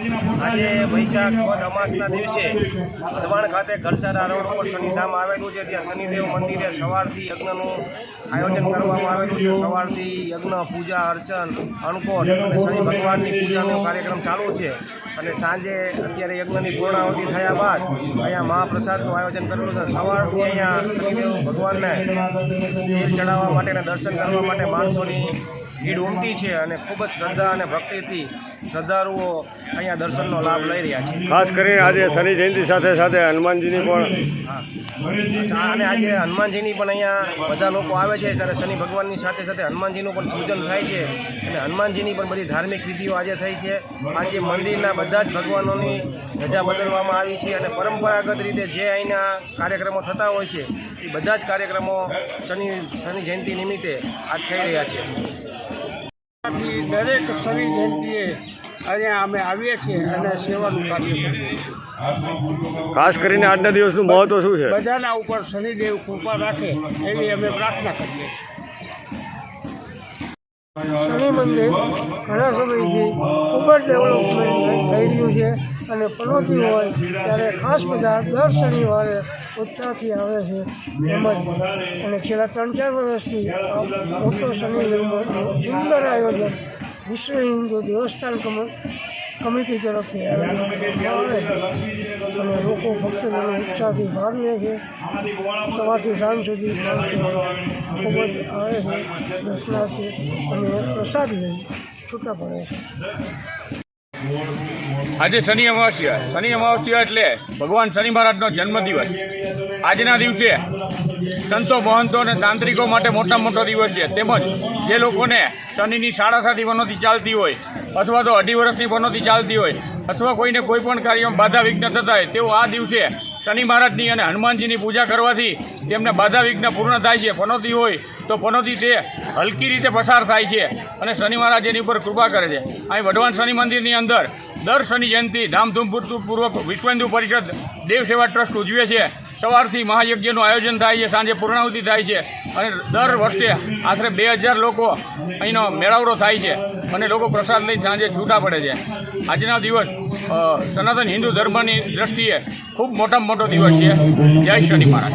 આજે વૈશાખ વદ અમાસના દિવસે દવાણ ખાતે ગલસારા રોડ ઉપર શનિધામ આવેલું છે. ત્યાં શનિદેવ મંદિરે સવારથી યજ્ઞનું આયોજન કરવામાં આવેલું છે. સવારથી યજ્ઞ, પૂજા, અર્ચન અણકોટ અને શનિ ભગવાનની પૂજાનો કાર્યક્રમ ચાલુ છે અને સાંજે અત્યારે યજ્ઞની પૂર્ણાવતી થયા બાદ અહીંયા મહાપ્રસાદનું આયોજન કરેલું છે. સવારથી અહીંયા શનિદેવ ભગવાનને ચડાવવા માટે અને દર્શન કરવા માટે માણસોની ભીડ ઉમટી છે અને ખૂબ જ શ્રદ્ધા અને ભક્તિથી શ્રદ્ધાળુઓ અહીંયા દર્શનનો લાભ લઈ રહ્યા છે. ખાસ કરીને આજે શનિ જયંતિ સાથે સાથે હનુમાનજીની પણ અને આજે હનુમાનજીની પણ અહીંયા બધા લોકો આવે છે ત્યારે શનિ ભગવાનની સાથે સાથે હનુમાનજીનું પણ પૂજન થાય છે. અને હનુમાનજીની પણ બધી ધાર્મિક વિધિઓ આજે થઈ છે. આજે મંદિરના બધા જ ભગવાનોની ધજા બદલવામાં આવી છે અને પરંપરાગત રીતે જે અહીંના કાર્યક્રમો થતા હોય છે એ બધા જ કાર્યક્રમો શનિ શનિ જયંતિ નિમિત્તે આ થઈ રહ્યા છે. દરેક શનિ જયંતિએ અહીંયા અમે આવીએ છીએ અને સેવાનું કાર્ય કરીએ ખાસ કરીને આજના દિવસનું મહત્વ શું છે? બધાના ઉપર શનિદેવ કૃપા રાખે એવી અમે પ્રાર્થના કરીએ છીએ. શનિ મંદિર ઘણા સમયથી ખૂબ જ ડેવલપમેન્ટ થઈ રહ્યું છે. અને પનોતી હોય, ત્યારે ખાસ બધા દર શનિવારે ઉત્સાહથી આવે છે તેમજ અને છેલ્લા ત્રણ ચાર વર્ષથી મોટો શનિ સુંદર આયોજન વિશ્વ હિન્દુ દેવસ્થાન કમ, કમિટી તરફથી આવે અને લોકો ભક્તજનો ઉત્સાહથી ભાગ લે છે. સવારથી સાંજ સુધી ખૂબ જ આવે છે. દર્શનાર્થી અને પ્રસાદ લઈ છૂટા પડે છે. આજે શનિ અમાવસ્યા. શનિ અમાવસ્યા એટલે ભગવાન શનિ મહારાજનો જન્મદિવસ. આજના દિવસે સંતો મહંતો અને તાંત્રિકો માટે મોટા મોટો દિવસ છે. તેમજ જે લોકોને શનિની સાડા સાતી વનોતી ચાલતી હોય, અથવા તો અઢી વર્ષની વનોતી ચાલતી હોય, અથવા કોઈને કોઈ પણ કાર્યમાં બાધા વિઘ્ન થતા હોય, તેઓ આ દિવસે શનિ મહારાજની અને હનુમાનજીની પૂજા કરવાથી તેમને બાધા વિઘ્ન પૂર્ણ થાય છે. પનોતી હોય તો પનોતી તે હલકી રીતે પસાર થાય છે અને શનિ મહારાજ એની ઉપર કૃપા કરે છે. અહીં વઢવાણ શનિ મંદિરની અંદર દર શનિ જયંતિ ધામધૂમપૂર્વક વિશ્વ હિન્દુ પરિષદ દેવ સેવા ટ્રસ્ટ ઉજવે છે. સવારથી મહાયજ્ઞનું આયોજન થાય છે, સાંજે પૂર્ણાહુતિ થાય છે અને દર વર્ષે આશરે બે હજાર લોકો અહીંનો મેળાવડો થાય છે અને લોકો પ્રસાદ લઈને સાંજે છૂટા પડે છે. આજના દિવસ સનાતન હિન્દુ ધર્મની દ્રષ્ટિએ ખૂબ મોટામાં મોટો દિવસ છે. જય શનિ મહારાજ.